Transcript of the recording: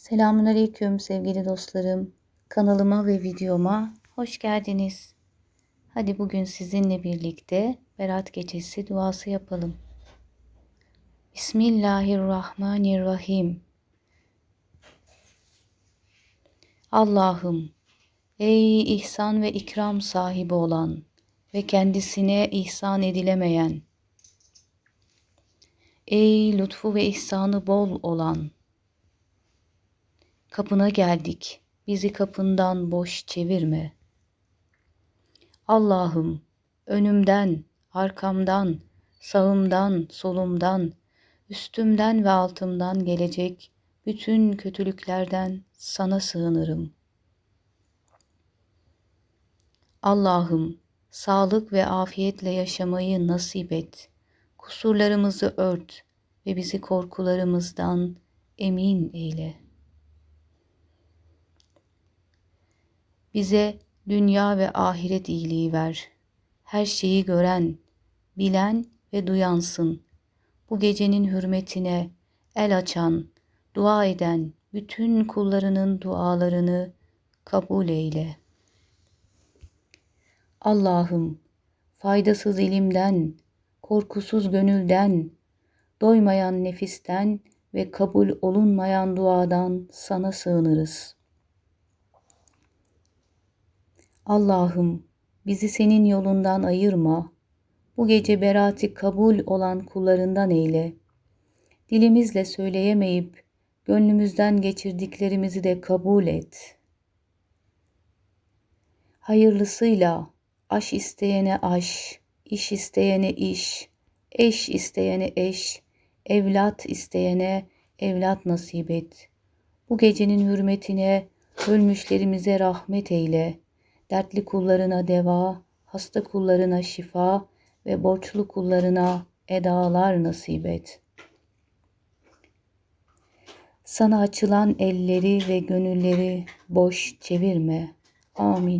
Selamünaleyküm sevgili dostlarım. Kanalıma ve videoma hoş geldiniz. Hadi bugün sizinle birlikte Berat Gecesi duası yapalım. Bismillahirrahmanirrahim. Allah'ım, ey ihsan ve ikram sahibi olan ve kendisine ihsan edilemeyen, ey lütfu ve ihsanı bol olan, Kapına geldik. Bizi kapından boş çevirme. Allah'ım önümden, arkamdan, sağımdan, solumdan, üstümden ve altımdan gelecek bütün kötülüklerden sana sığınırım. Allah'ım sağlık ve afiyetle yaşamayı nasip et. Kusurlarımızı ört ve bizi korkularımızdan emin eyle.'' Bize dünya ve ahiret iyiliği ver. Her şeyi gören, bilen ve duyansın. Bu gecenin hürmetine el açan, dua eden bütün kullarının dualarını kabul eyle. Allah'ım faydasız ilimden, korkusuz gönülden, doymayan nefisten ve kabul olunmayan duadan sana sığınırız.'' Allah'ım bizi senin yolundan ayırma. Bu gece berati kabul olan kullarından eyle. Dilimizle söyleyemeyip gönlümüzden geçirdiklerimizi de kabul et. Hayırlısıyla aş isteyene aş, iş isteyene iş, eş isteyene eş, evlat isteyene evlat nasip et. Bu gecenin hürmetine ölmüşlerimize rahmet eyle.'' Dertli kullarına deva, hasta kullarına şifa ve borçlu kullarına edalar nasip et. Sana açılan elleri ve gönülleri boş çevirme. Amin.